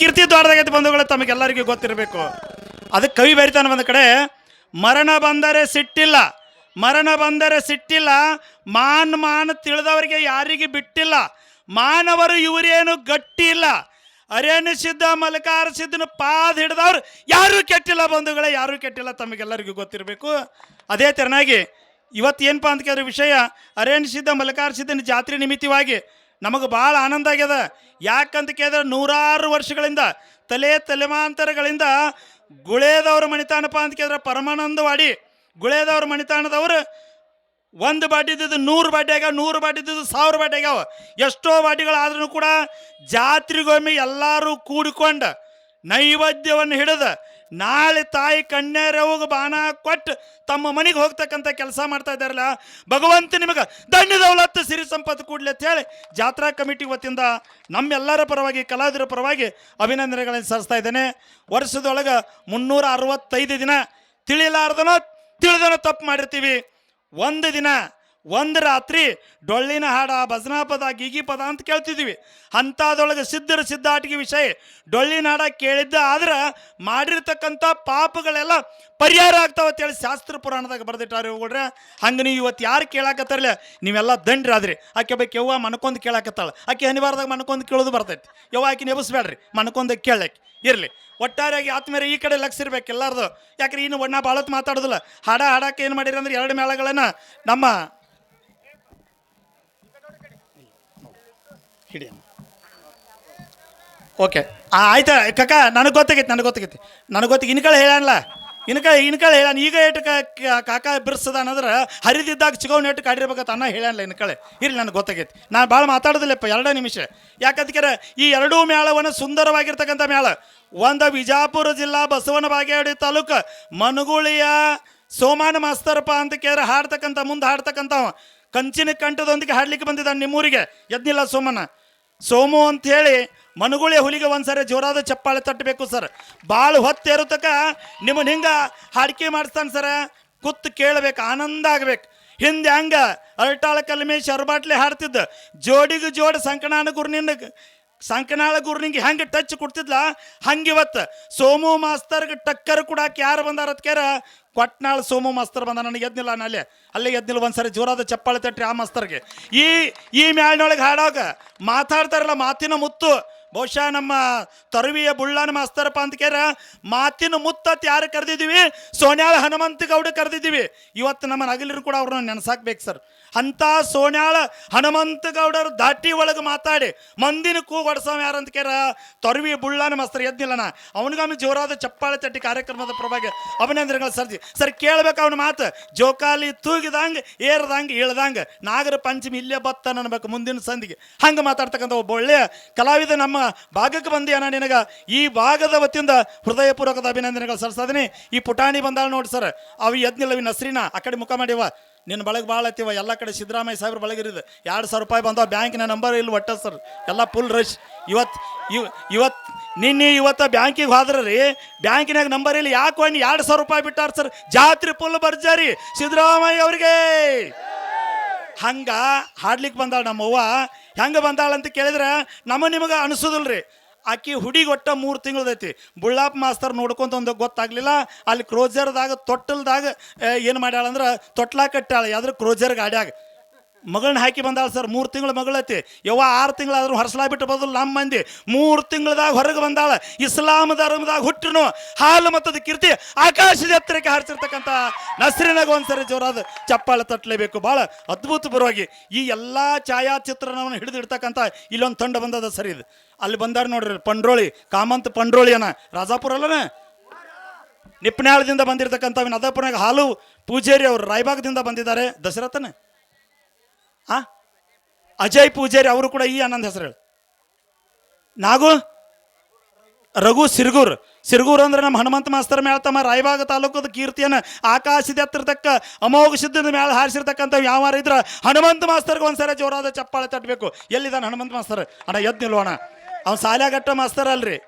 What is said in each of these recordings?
ಕೀರ್ತಿ ದೊಡ್ಡದಾಗೈತೆ ಬಂಧುಗಳು, ತಮಗೆಲ್ಲರಿಗೂ ಗೊತ್ತಿರಬೇಕು. ಅದಕ್ಕೆ ಕವಿ ಬರಿತಾನೆ ಒಂದು ಕಡೆ, ಮರಣ ಬಂದರೆ ಸಿಟ್ಟಿಲ್ಲ, ಮರಣ ಬಂದರೆ ಸಿಟ್ಟಿಲ್ಲ, ಮಾನ್ ಮಾನ್ ತಿಳಿದವರಿಗೆ ಯಾರಿಗೆ ಬಿಟ್ಟಿಲ್ಲ, ಮಾನವರು ಇವರೇನು ಗಟ್ಟಿ ಇಲ್ಲ, ಅರೇನು ಸಿದ್ಧ, ಮಲಕಾರ ಸಿದ್ಧನ ಪಾದ ಹಿಡಿದವ್ರು ಯಾರೂ ಕೆಟ್ಟಿಲ್ಲ ಬಂಧುಗಳೇ, ಯಾರೂ ಕೆಟ್ಟಿಲ್ಲ, ತಮಗೆಲ್ಲರಿಗೂ ಗೊತ್ತಿರಬೇಕು. ಅದೇ ತೆರನಾಗಿ, ಇವತ್ತು ಏನಪ್ಪ ಅಂತ ಕೇಳಿದ್ರೆ ವಿಷಯ, ಅರೇನು ಸಿದ್ಧ, ಮಲಕಾರ ಸಿದ್ಧನ ಜಾತ್ರೆ ನಿಮಿತ್ತವಾಗಿ ನಮಗೆ ಭಾಳ ಆನಂದ ಆಗ್ಯದ. ಯಾಕಂತ ಕೇಳಿದ್ರೆ ನೂರಾರು ವರ್ಷಗಳಿಂದ, ತಲೆ ತಲೆಮಾಂತರಗಳಿಂದ ಗುಳೇದವ್ರ ಮಣಿತಾನಪ್ಪ ಅಂತ ಕೇಳಿದ್ರೆ ಪರಮಾನಂದವಾಡಿ ಗುಳೇದವ್ರ ಮಣಿತಾಣದವರು ಒಂದು ಬಾಟಿ ಇದ್ದಿದ್ದು ನೂರು ಬಾಟಿ ಆಗ್ಯಾವ, ನೂರು ಇದ್ದಿದ್ದು ಸಾವಿರ ಬಾಟಿ ಆಗ್ಯಾವ. ಎಷ್ಟೋ ಬಾಟಿಗಳಾದ್ರೂ ಕೂಡ ಜಾತ್ರೆಗೊಮ್ಮೆ ಎಲ್ಲರೂ ಕೂಡಿಕೊಂಡು ನೈವೇದ್ಯವನ್ನು ಹಿಡಿದು ನಾಳೆ ತಾಯಿ ಕಣ್ಣೇರವಾಗ ಬಾಣ ಕೊಟ್ಟು ತಮ್ಮ ಮನೆಗೆ ಹೋಗ್ತಕ್ಕಂಥ ಕೆಲಸ ಮಾಡ್ತಾ ಇದ್ದಾರಲ್ಲ, ಭಗವಂತ ನಿಮಗೆ ದಂಡ ದೌಲತ್ತು ಸಿರಿ ಸಂಪತ್ತು ಕೂಡಲಿ ಅಂತ ಹೇಳಿ ಜಾತ್ರಾ ಕಮಿಟಿ ವತಿಯಿಂದ ನಮ್ಮೆಲ್ಲರ ಪರವಾಗಿ, ಕಲಾವಿದರ ಪರವಾಗಿ ಅಭಿನಂದನೆಗಳನ್ನು ಸಲ್ಲಿಸ್ತಾ ಇದ್ದೇನೆ. ವರ್ಷದೊಳಗೆ ಮುನ್ನೂರ ಅರವತ್ತೈದು ದಿನ ತಿಳಿಲಾರ್ದನೋ ತಿಳಿದನೋ ತಪ್ಪು ಮಾಡಿರ್ತೀವಿ. ಒಂದು ದಿನ ಒಂದು ರಾತ್ರಿ ಡೊಳ್ಳಿನ ಹಾಡ ಭಜನಾ ಪದ ಗೀಗಿ ಪದ ಅಂತ ಕೇಳ್ತಿದ್ವಿ. ಅಂಥದೊಳಗೆ ಸಿದ್ಧರ ಸಿದ್ಧಾಟಿಗೆ ವಿಷಯ. ಡೊಳ್ಳಿನ ಹಾಡ ಕೇಳಿದ್ದ ಆದ್ರೆ ಮಾಡಿರ್ತಕ್ಕಂಥ ಪಾಪಗಳೆಲ್ಲ ಪರಿಹಾರ ಆಗ್ತಾವ ಅಂತೇಳಿ ಶಾಸ್ತ್ರ ಪುರಾಣದಾಗ ಬರೆದಿಟ್ಟಾರೆ ಹೋಗ್ರೆ ಹಂಗೆ ನೀವು ಇವತ್ತು ಯಾರು ಕೇಳಾಕತ್ತಾರಲ್ಲ ನೀವೆಲ್ಲ ದಂಡ್ರಾದ್ರಿ. ಆಕೆ ಬೇಕು ಯವ್ವ ಮನ್ಕೊಂಡು ಕೇಳಾಕತ್ತಾಳ. ಆಕೆ ಅನಿವಾರ್ದಾಗ ಮನ್ಕೊಂಡು ಕೇಳೋದು ಬರ್ತೈತಿ. ಯವ್ವ ಆಕೆ ನೆಬಸ್ಬೇಡ್ರಿ ಮನ್ಕೊಂದ ಕೇಳಕ್ಕೆ ಇರಲಿ. ಒಟ್ಟಾರೆಯಾಗಿ ಆತ್ಮೇಲೆ ಈ ಕಡೆ ಲಕ್ಷ ಇರ್ಬೇಕು ಎಲ್ಲಾರ್ದು. ಯಾಕ್ರೆ ಇನ್ನು ಒಣ್ಣ ಭಾಳತ್ ಮಾತಾಡೋದಿಲ್ಲ. ಹಾಡ ಹಾಡಕ್ಕೆ ಏನು ಮಾಡಿರಂದ್ರೆ ಎರಡು ಮೇಳಗಳನ್ನು ನಮ್ಮ ಹಿಡಿ ಓಕೆ ಆ, ಆಯ್ತಾ? ಕಕ್ಕ ನನಗೆ ಗೊತ್ತಾಗೈತಿ ನನಗೆ ಗೊತ್ತಾಗೈತಿ. ನನಗೆ ಗೊತ್ತಿಗೆ ಇನ್ಕಳ ಹೇಳಲ್ಲ ಇನ್ಕ ಇನ್ಕಳ ಹೇಳ ಈಗ ಏಟು ಕಾಕ ಬಿರ್ಸದ ಅನ್ನೋದ್ರೆ ಹರಿದಿದ್ದಾಗ ಚಿಗೋನ್ ನೆಟ್ಟು ಕಾಡಿರ್ಬೇಕಂತ ಅನ್ನ ಹೇಳಲ್ಲ ಇನ್ಕಳೆ ಇರಲಿ, ನನಗೆ ಗೊತ್ತಾಗೈತಿ. ನಾನು ಭಾಳ ಮಾತಾಡೋದಿಲ್ಲಪ್ಪ, ಎರಡೇ ನಿಮಿಷ. ಯಾಕಂದ್ರೆ ಈ ಎರಡೂ ಮೇಳವನ್ನು ಸುಂದರವಾಗಿರ್ತಕ್ಕಂಥ ಮೇಳ ಒಂದು ವಿಜಾಪುರ ಜಿಲ್ಲಾ ಬಸವನ ಬಾಗೇವಾಡಿ ತಾಲೂಕು, ಮನುಗುಳಿಯ ಸೋಮಾನ ಮಾಸ್ತರಪ್ಪ ಅಂತ ಕೇರ ಹಾಡ್ತಕ್ಕಂಥ, ಮುಂದೆ ಹಾಡ್ತಕ್ಕಂಥವ. ಕಂಚಿನ ಕಂಠದೊಂದಿಗೆ ಹಾಡ್ಲಿಕ್ಕೆ ಬಂದಿದ್ದಾನೆ ನಿಮ್ಮೂರಿಗೆ. ಎದ್ನಿಲ್ಲ ಸೋಮನ ಸೋಮು ಅಂತ ಹೇಳಿ ಮನುಗುಳಿ ಹುಲಿಗೆ ಒಂದ್ಸರಿ ಜೋರಾದ ಚಪ್ಪಾಳೆ ತಟ್ಟಬೇಕು ಸರ್. ಭಾಳ ಹೊತ್ತೇರುತಕ ನಿಮ್ಮನ್ನ ಹಿಂಗೆ ಹಾಡಿಕೆ ಮಾಡಿಸ್ತಾನೆ ಸರ. ಕುತ್ತು ಕೇಳಬೇಕು, ಆನಂದ ಆಗ್ಬೇಕು. ಹಿಂದೆ ಹಂಗ ಅರಟಾಳ ಕಲ್ಮೆ ಶರ್ಬಾಟ್ಲೆ ಹಾಡ್ತಿದ್ದ. ಜೋಡಿಗೆ ಜೋಡಿ ಸಂಕನಾನ ಗುರ್ನಿಂದ ಸಂಕನಾಳ ಗುರ್ನಿಂಗೆ ಹೆಂಗೆ ಟಚ್ ಕೊಡ್ತಿದ್ಲ? ಹಂಗಿವತ್ತು ಸೋಮು ಮಾಸ್ತರ್ಗೆ ಟಕ್ಕರ್ ಕೂಡ ಯಾರು ಬಂದಾರ ಕೇರ? ಕೊಟ್ನಾಳ ಸೋಮು ಮಾಸ್ತರ್ ಬಂದ ನನಗೆ ಎದ್ನಿಲ್ಲ ನಾನು ಅಲ್ಲೇ. ಅಲ್ಲೇ ಎದ್ನಿಲ್ಲ ಒಂದ್ಸರಿ ಜೋರಾದ ಚಪ್ಪಾಳೆ ತಟ್ರಿ ಆ ಮಾಸ್ತರ್ಗೆ. ಈ ಈ ಮ್ಯಾಳ್ನೊಳಗೆ ಹಾಡೋಗ ಮಾತಾಡ್ತಾರಲ್ಲ ಮಾತಿನ ಮುತ್ತು. ಬಹುಶಃ ನಮ್ಮ ತರುವಿಯ ಬುಳ್ಳನ ಮಾಸ್ತರಪ್ಪ ಅಂತ ಕೇರ ಮಾತಿನ ಮುತ್ತತ್ ಯಾರು ಕರೆದಿದ್ದೀವಿ? ಸೋನ್ಯಾಳ ಹನುಮಂತ ಗೌಡ ಕರೆದಿದ್ದೀವಿ. ಇವತ್ತು ನಮ್ಮ ನಗಲಿರು ಕೂಡ ಅವ್ರನ್ನ ನೆನಸಾಕ್ಬೇಕು ಸರ್. ಅಂತ ಸೋನ್ಯಾಳ ಹನುಮಂತ ಗೌಡರು ದಾಟಿ ಒಳಗೆ ಮಾತಾಡಿ, ಮಂದಿನ ಕೂಗೊಡ್ಸೋ ಯಾರು ಯಾರಂತ ಕೇರ ತೊರವಿ ಬುಳ್ಳನ ಮಾಸ್ತರ್ ಎದ್ದಿಲ್ಲನ ಅವನಿಗಾಮಿ ಜೋರಾದ ಚಪ್ಪಾಳೆ ತಟ್ಟಿ ಕಾರ್ಯಕ್ರಮದ ಪ್ರಭಾಗ ಅಭಿನಂದನೆಗಳು ಸರ್ಜಿ. ಸರ್, ಕೇಳ್ಬೇಕು ಅವನ ಮಾತು. ಜೋಕಾಲಿ ತೂಗಿದಂಗೆ, ಏರ್ದಂಗೆ, ಇಳ್ದಂಗೆ ನಾಗರ ಪಂಚಮಿ ಇಲ್ಲೇ ಬತ್ತ ಅನ್ಬೇಕು ಮುಂದಿನ ಸಂದಿಗೆ. ಹಂಗೆ ಮಾತಾಡ್ತಕ್ಕಂಥ ಒಬ್ಬ ಒಳ್ಳೆಯ ಕಲಾವಿದ ನಮ್ಮ ಭಾಗಕ್ಕೆ ಬಂದಿಯಾನ ನಿನಗ. ಈ ಭಾಗದ ವತಿಯಿಂದ ಹೃದಯಪೂರ್ವಕದ ಅಭಿನಂದನೆಗಳು ಸಲ್ಲಿಸ್ತಾದೀನಿ. ಈ ಪುಟಾಣಿ ಬಂದಾಳ ನೋಡಿ ಸರ್, ಅವು ಎದ್ನಿಲ್ಲವಿ ನಸ್ರಿನ ಆ ಕಡೆ ಮುಖ ಮಾಡಿವ ನಿನ್ನ ಬಳಗ ಭಾಳ ಐತಿವ ಎಲ್ಲ ಕಡೆ ಸಿದ್ದರಾಮಯ್ಯ ಸಾಹೇಬ್ರ ಬಳಗಿರಿದೆ. ಎರಡು ಸಾವಿರ ರೂಪಾಯಿ ಬಂದವ. ಬ್ಯಾಂಕಿನ ನಂಬರ್ ಇಲ್ಲಿ ಒಟ್ಟ ಸರ್. ಎಲ್ಲ ಫುಲ್ ರಶ್ ಇವತ್ತು ಇವ್ ಇವತ್ತು ನಿನ್ನೆ ಇವತ್ತು ಬ್ಯಾಂಕಿಗೆ ಹೋದ್ರೆ ರೀ ಬ್ಯಾಂಕಿನಾಗ ನಂಬರ್ ಇಲ್ಲಿ. ಯಾಕೆ ಒಂದು ಎರಡು ಸಾವಿರ ರೂಪಾಯಿ ಬಿಟ್ಟಾರ ಸರ್. ಜಾತ್ರೆ ಫುಲ್ ಬರ್ಜಾರಿ ಸಿದ್ದರಾಮಯ್ಯ ಅವ್ರಿಗೆ. ಹಂಗೆ ಹಾಡ್ಲಿಕ್ಕೆ ಬಂದಾಳ ನಮ್ಮವ್ವ. ಹೆಂಗೆ ಬಂದಾಳ ಅಂತ ಕೇಳಿದ್ರೆ ನಮ್ಮ ನಿಮಗೆ ರೀ ಆಕಿ ಹುಡಿ ಒಟ್ಟ ಮೂರು ತಿಂಗಳದೈತಿ. ಬುಳ್ಳಾಪ್ ಮಾಸ್ತರ್ ನೋಡ್ಕೊಂತ ಒಂದು ಗೊತ್ತಾಗ್ಲಿಲ್ಲ. ಅಲ್ಲಿ ಕ್ರೋಜರ್ದಾಗ, ತೊಟ್ಟಲ್ದಾಗ ಏನು ಮಾಡ್ಯಾಳಂದ್ರೆ ತೊಟ್ಲಾ ಕಟ್ಟಾಳ ಯಾವ್ದ್ರ ಕ್ರೋಜರ್ ಗಾಡ್ಯಾಗ. ಮಗಳನ್ನ ಹಾಕಿ ಬಂದಾಳ ಸರ್, ಮೂರು ತಿಂಗಳು ಮಗಳತಿ. ಯವ್ವ ಆರು ತಿಂಗಳಾದ್ರೂ ಹೊರಸಲಾ ಬಿಟ್ಟು ಬದಲು ನಮ್ಮ ಮಂದಿ. ಮೂರು ತಿಂಗಳದಾಗ ಹೊರಗೆ ಬಂದಾಳ. ಇಸ್ಲಾಂ ಧರ್ಮದಾಗ ಹುಟ್ಟಿನೂ ಹಾಲು ಮತ್ತದ ಕೀರ್ತಿ ಆಕಾಶದ ಎತ್ತರಕ್ಕೆ ಹಾರಿಸಿರ್ತಕ್ಕಂಥ ನಸ್ರಿನಾಗ ಒಂದ್ಸರಿ ಜೋರಾದ ಚಪ್ಪಾಳೆ ತಟ್ಟಲೇಬೇಕು. ಭಾಳ ಅದ್ಭುತಪರವಾಗಿ ಈ ಎಲ್ಲ ಛಾಯಾಚಿತ್ರಣವನ್ನು ಹಿಡಿದಿಡ್ತಕ್ಕಂಥ ಇಲ್ಲೊಂದು ತಂಡ ಬಂದದ ಸರಿ ಇದು. ಅಲ್ಲಿ ಬಂದಾರ ನೋಡ್ರಿ ಪಂಡ್ರೋಳಿ, ಕಾಮಂತ್ ಪಂಡ್ರೋಳಿ ಅನ್ನ ರಾಜಾಪುರ ಅಲ್ಲನ? ನಿಪ್ನಾಳದಿಂದ ಬಂದಿರತಕ್ಕಂಥ ಅದಾಪುರನಾಗ ಹಾಲು ಪೂಜೇರಿ ಅವರು, ರಾಯಬಾಗದಿಂದ ಬಂದಿದ್ದಾರೆ. ದಶರಥನ ಆ? ಅಜಯ್ ಪೂಜಾರಿ ಅವರು ಕೂಡ ಈ ಆನಂದ್ ಹೆಸರು ಹೇಳಿ. ನಾಗು? ರಘು ಸಿರ್ಗೂರ್. ಸಿರ್ಗೂರ್ ಅಂದ್ರೆ ನಮ್ಮ ಹನುಮಂತ ಮಾಸ್ತರ್ ಮೇಳ ತಮ್ಮ ರಾಯಬಾಗ ತಾಲೂಕದ ಕೀರ್ತಿಯನ್ನು ಆಕಾಶದ ಎತ್ತಿರ್ತಕ್ಕ ಅಮೋಘ ಸಿದ್ಧದ ಮೇಳ ಹಾರಿಸಿರ್ತಕ್ಕಂಥ ಯಾವ ಇದ್ರ ಹನುಮಂತ ಮಾಸ್ತರ್ಗೆ ಒಂದ್ಸರಿ ಜೋರಾದ ಚಪ್ಪಾಳೆ ತಟ್ಟಬೇಕು ಎಲ್ಲಿದ್ದಾನೆ ಹನುಮಂತ ಮಾಸ್ತರ್? ಅಣ್ಣ, ಎದ್ದು ನಿಲ್ವಣ ಅವ್ನು ಸಾಲ್ಯಾಗಟ್ಟ ಮಾಸ್ತರ್ ಅಲ್ರಿ.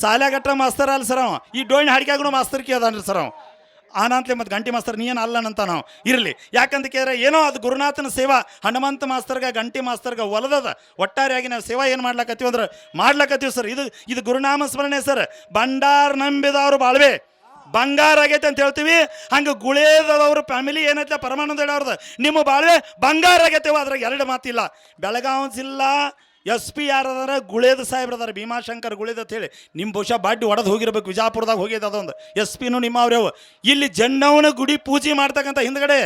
ಸಾಲ್ಯಾಗಟ್ಟ ಮಾಸ್ತರ್ ಅಲ್ಲ ಸರ್ ಅವ. ಈ ಡೋಯಿನ ಹಾಡಿಕೆಗೂ ಮಾಸ್ತರ್ಕಿ ಅದಾನ್ರಿ ಸರ್ ಅವ. ಆನಂತ್ಲೆ ಮತ್ತು ಗಂಟಿ ಮಾಸ್ತರ್ ನೀನು ಅಲ್ಲನಂತ ನಾವು. ಇರಲಿ. ಯಾಕಂತ ಕೇಳಿದ್ರೆ ಏನೋ ಅದು ಗುರುನಾಥನ ಸೇವಾ, ಹನುಮಂತ ಮಾಸ್ತರ್ಗ, ಗಂಟಿ ಮಾಸ್ತರ್ಗ ಒಲದದ. ಒಟ್ಟಾರೆಯಾಗಿ ನಾವು ಸೇವಾ ಏನು ಮಾಡ್ಲಕತ್ತೀವಿ ಅಂದ್ರೆ ಮಾಡ್ಲಕತ್ತೀವಿ ಸರ್. ಇದು ಇದು ಗುರುನಾಮ ಸ್ಮರಣೆ ಸರ್. ಭಂಡಾರ ನಂಬಿದವರು ಬಾಳ್ವೆ. ಬಂಗಾರ ಆಗೈತೆ ಅಂತ ಹೇಳ್ತೀವಿ. ಹಂಗೆ ಗುಳೇದವ್ರ ಫ್ಯಾಮಿಲಿ ಏನೈತೆ? ಪರಮಾನಂದ ಹೇಳೋರ್ದು ನಿಮ್ಮ ಬಾಳ್ವೆ ಬಂಗಾರ ಆಗೈತೆ ಅದ್ರಾಗ ಎರಡು ಮಾತಿಲ್ಲ. ಬೆಳಗಾವಿ ಜಿಲ್ಲಾ ಎಸ್ ಪಿ ಯಾರದಾರ ಗುಳೇದ ಸಾಹೇಬ್ರದಾರ ಭೀಮಾಶಂಕರ್ ಗುಳೇದ ಅಂತ ಹೇಳಿ. ನಿಮ್ಮ ಬಹುಶಃ ಬಾಡಿ ಒಡೆದು ಹೋಗಿರ್ಬೇಕು, ವಿಜಾಪುರದಾಗ ಹೋಗಿದೆ ಅದೊಂದು ಎಸ್ ಪಿನು ನಿಮ್ಮ ಅವ್ರವು ಇಲ್ಲಿ ಜಂಡವನ ಗುಡಿ ಪೂಜೆ ಮಾಡ್ತಕ್ಕಂಥ ಹಿಂದ್ಗಡೆ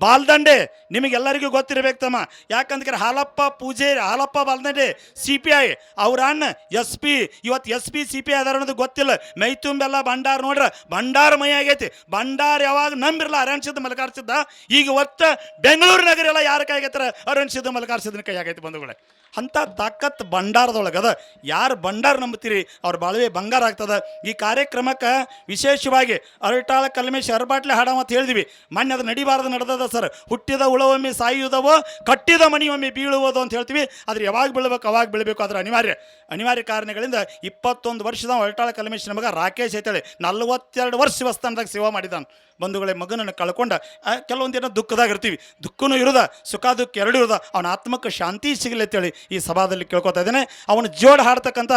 ಬಾಲ್ದಂಡೆ, ನಿಮಗೆಲ್ಲರಿಗೂ ಗೊತ್ತಿರಬೇಕು ತಮ್ಮ. ಯಾಕಂದ್ರೆ ಹಾಲಪ್ಪ ಪೂಜೆ, Halappa Baldande, C P I, ಅವ್ರ ಅಣ್ಣ ಎಸ್ ಪಿ ಇವತ್ತು S P, C P I ಅದಾರ ಅನ್ನೋದು ಗೊತ್ತಿಲ್ಲ. ಮೈ ತುಂಬೆಲ್ಲ ಭಂಡಾರ ನೋಡ್ರ, ಭಂಡಾರ ಮೈ ಆಗೈತಿ. ಭಂಡಾರ ಯಾವಾಗ ನಂಬಿರಲ್ಲ ಅರಣ್ಸಿದ್ದ ಮಲಕಾರ್ಸಿದ್ದ ಈಗ ಒತ್ತ ಬೆಂಗಳೂರು ನಗರ ಎಲ್ಲ ಯಾರ ಕೈಗತ್ತಾರ ಅರಣ್ಸಿದ್ದ ಮಲಕಾರ್ಸಿದ್ದನ ಕೈ ಆಗೈತಿ ಬಂಧುಗಳೇ ಅಂಥ ತಾಕತ್ ಭಂಡಾರದೊಳಗೆ ಅದ. ಯಾರು ಭಂಡಾರ ನಂಬ್ತೀರಿ ಅವ್ರ ಬಾಳ್ವೆ ಬಂಗಾರ ಆಗ್ತದ. ಈ ಕಾರ್ಯಕ್ರಮಕ್ಕೆ ವಿಶೇಷವಾಗಿ ಅರಟಾಳ ಕಲ್ಮೇಶ್ ಅರಬಾಟ್ಲೆ ಹಾಡ ಅಂತ ಹೇಳಿದ್ವಿ. ಮೊನ್ನೆ ಅದು ನಡಿಬಾರದು ನಡೆದದ ಸರ್. ಹುಟ್ಟಿದ ಉಳವೊಮ್ಮೆ ಸಾಯುವುದವೋ, ಕಟ್ಟಿದ ಮಣಿಯೊಮ್ಮೆ ಬೀಳುವುದು ಅಂತ ಹೇಳ್ತೀವಿ. ಆದರೆ ಯಾವಾಗ ಬೀಳಬೇಕು, ಅವಾಗ ಬೀಳಬೇಕು ಅದರ ಅನಿವಾರ್ಯ. ಅನಿವಾರ್ಯ ಕಾರಣಗಳಿಂದ ಇಪ್ಪತ್ತೊಂದು ವರ್ಷದ ಅರಟಾಳ ಕಲ್ಮೇಶ್ ನಮಗೆ ರಾಕೇಶ್ ಐತೇಳಿ. ನಲ್ವತ್ತೆರಡು ವರ್ಷ ಶಿವಸ್ಥಾನದಾಗ ಸೇವಾ ಮಾಡಿದ್ದಾನೆ. ಬಂಧುಗಳೇ, ಮಗನನ್ನು ಕಳ್ಕೊಂಡ ಕೆಲವೊಂದು ಏನೋ ದುಃಖದಾಗ ಇರ್ತೀವಿ. ದುಃಖನೂ ಇರೋದ, ಸುಖ ದುಃಖ ಎರಡು ಇರೋದ. ಅವನ ಆತ್ಮಕ್ಕೆ ಶಾಂತಿ ಸಿಗಲಿ ಅಂತೇಳಿ ಈ ಸಭಾದಲ್ಲಿ ಕೇಳ್ಕೊತಾ ಇದ್ದೇನೆ. ಅವನು ಜೋಡ್ ಹಾಡ್ತಕ್ಕಂಥ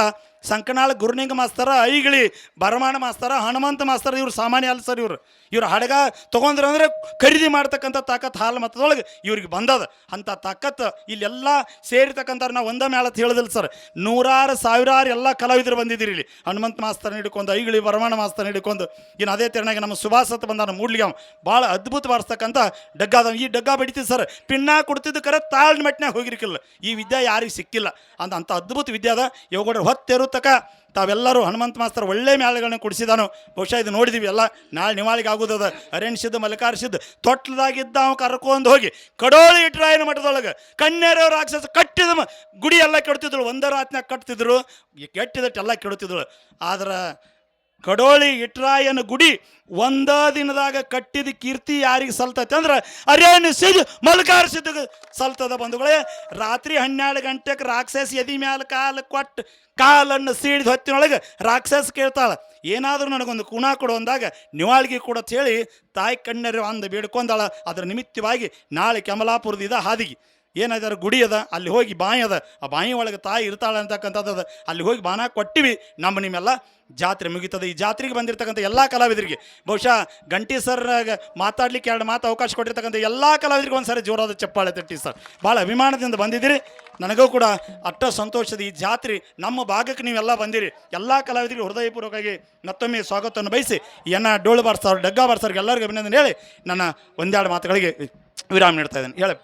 ಸಂಕನಾಳ ಗುರುನಿಂಗ ಮಾಸ್ತರ, ಐಗಳಿ ಬರಮಾಣ ಮಾಸ್ತರ, ಹನುಮಂತ ಮಾಸ್ತರ, ಇವ್ರು ಸಾಮಾನ್ಯ ಅಲ್ಲ ಸರ್ ಇವ್ರು. ಇವ್ರು ಹಡಗ ತೊಗೊಂಡ್ರ ಅಂದ್ರೆ ಖರೀದಿ ಮಾಡ್ತಕ್ಕಂಥ ತಾಕತ್ ಹಾಲು ಮತದೊಳಗೆ ಇವ್ರಿಗೆ ಬಂದದ. ಅಂಥ ತಾಕತ್ ಇಲ್ಲೆಲ್ಲ ಸೇರಿರ್ತಕ್ಕಂಥ ನಾವು ಒಂದ ಮೇಳ ಹೇಳೋದಿಲ್ಲ ಸರ್. ನೂರಾರು, ಸಾವಿರಾರು ಎಲ್ಲ ಕಲಾವಿದರು ಬಂದಿದ್ದೀರಿ ಇಲ್ಲಿ. ಹನುಮಂತ ಮಾಸ್ತರ್ ಹಿಡ್ಕೊಂಡು, ಐಗಳಿ ಬರಮಾಣ ಮಾಸ್ತರ್ ಹಿಡ್ಕೊಂಡು ಇನ್ನು ಅದೇ ತೆರನಾಗಿ ನಮ್ಮ ಸುಭಾಸತ್ ಬಂದ ಮೂಡ್ಲಿಗೆ ಅವ. ಭಾಳ ಅದ್ಭುತ ಬಾರಿಸ್ತಕ್ಕಂಥ ಡಗ್ಗ ಅದ ಈ ಡಗ್ಗ ಬಡಿತೀವಿ ಸರ್ ಪಿಣ್ಣ ಕೊಡ್ತಿದ್ದು ಕರೆ ಮೆಟ್ನ್ಯಾಗ ಹೋಗಿರ್ಕಿಲ್ಲ. ಈ ವಿದ್ಯೆ ಯಾರಿಗೆ ಸಿಕ್ಕಿಲ್ಲ. ಅಂತ ಅಂಥ ಅದ್ಭುತ ವಿದ್ಯೆ ಅದ. ಯೋಗಡ ಹೊತ್ತಿರು ತಕ ತಾವೆಲ್ಲರೂ ಹನುಮಂತ ಮಾಸ್ತರ್ ಒಳ್ಳೆ ಮ್ಯಾಲೆಗಳನ್ನ ಕುಡಿಸಿದಾನು. ಬಹುಶಃ ಇದು ನೋಡಿದೀವಿ ಎಲ್ಲ. ನಾಳೆ ನಿವಾಳಿಗೆ ಆಗೋದದ. ಅರೇಣಿಸಿದ್ದು ಮಲಕಾರಿಸಿದ್ದು ತೊಟ್ಲದಾಗಿದ್ದ ಅವ ಕರ್ಕೊಂಡು ಹೋಗಿ ಕಡೋಳಿ ಇಟ್ರಾಯನ ಮಠದೊಳಗೆ. ಕಣ್ಣೇರೋ ರಾಕ್ಷಸ ಕಟ್ಟಿದ ಗುಡಿ ಎಲ್ಲ ಕೆಡ್ತಿದ್ರು ಒಂದರ ರಾತ್ನಾಗ ಕಟ್ತಿದ್ರು. ಕೆಟ್ಟಿದಟ್ಟೆಲ್ಲ ಕೆಡುತ್ತಿದ್ರು ಆದ್ರೆ ಕಡೋಳಿ ಇಟ್ರಾಯನ ಗುಡಿ ಒಂದ ದಿನದಾಗ ಕಟ್ಟಿದ ಕೀರ್ತಿ ಯಾರಿಗೆ ಸಲ್ತೈತೆ ಅಂದ್ರೆ ಅರೇನು ಸಿದ್ ಮಲ್ಕಾರಿಸಿದ ಸಲ್ತದ ಬಂಧುಗಳೇ. ರಾತ್ರಿ ಹನ್ನೆರಡು ಗಂಟೆಗೆ ರಾಕ್ಷಸ ಎದಿ ಮ್ಯಾಲ ಕಾಲು ಕೊಟ್ಟು ಕಾಲನ್ನು ಸೀಳಿದ ಹೊತ್ತಿನೊಳಗೆ ರಾಕ್ಷಸ ಕೇಳ್ತಾಳೆ. ಏನಾದರೂ ನನಗೊಂದು ಕುಣ ಕೊಡು ಅಂದಾಗ ನಿವಾಳಿಗೆ ಕೊಡು ಹೇಳಿ ತಾಯಿ ಕಣ್ಣರು ಅಂದು ಬೇಡ್ಕೊಂಡಾಳ. ಅದರ ನಿಮಿತ್ತವಾಗಿ ನಾಳೆ ಕಮಲಾಪುರದಿದ ಹಾದಿಗೆ. ಏನಾದಾರ ಗುಡಿ ಅದ, ಅಲ್ಲಿ ಹೋಗಿ ಬಾಯಿ ಅದ. ಆ ಬಾಯಿ ಒಳಗೆ ತಾಯಿ ಇರ್ತಾಳೆ ಅಂತಕ್ಕಂಥದ್ದು ಅದ. ಅಲ್ಲಿ ಹೋಗಿ ಬಾನ ಕೊಟ್ಟಿವಿ. ನಮ್ಮ ನಿಮ್ಮೆಲ್ಲ ಜಾತ್ರೆ ಮುಗೀತದೆ. ಈ ಜಾತ್ರೆಗೆ ಬಂದಿರತಕ್ಕಂಥ ಎಲ್ಲ ಕಲಾವಿದರಿಗೆ, ಬಹುಶಃ ಗಂಟಿ ಸರ್ ಮಾತಾಡ್ಲಿಕ್ಕೆ ಎರಡು ಮಾತು ಅವಕಾಶ ಕೊಟ್ಟಿರ್ತಕ್ಕಂಥ ಎಲ್ಲ ಕಲಾವಿದರಿಗೆ ಒಂದ್ಸರಿ ಜೋರಾದ ಚಪ್ಪಾಳೆ ತಟ್ಟಿ ಸರ್ ಭಾಳ ಅಭಿಮಾನದಿಂದ ಬಂದಿದ್ದೀರಿ. ನನಗೂ ಕೂಡ ಅಟ್ಟ ಸಂತೋಷದ ಈ ಜಾತ್ರೆ ನಮ್ಮ ಭಾಗಕ್ಕೆ ನೀವೆಲ್ಲ ಬಂದಿರಿ. ಎಲ್ಲ ಕಲಾವಿದರಿಗೆ ಹೃದಯಪೂರ್ವಕವಾಗಿ ಮತ್ತೊಮ್ಮೆ ಸ್ವಾಗತವನ್ನು ಬಯಸಿ ಏನ ಡೋಳು ಬಾರ್ಸವ್ರು ಡಗ್ಗಾ ಬಾರ್ಸವ್ರಿಗೆ ಎಲ್ಲರಿಗೂ ಅಭಿನಂದನೆ ಹೇಳಿ ನನ್ನ ಒಂದೆರಡು ಮಾತುಗಳಿಗೆ ವಿರಾಮ ನೀಡ್ತಾ ಇದ್ದೇನೆ. ಹೇಳಿ.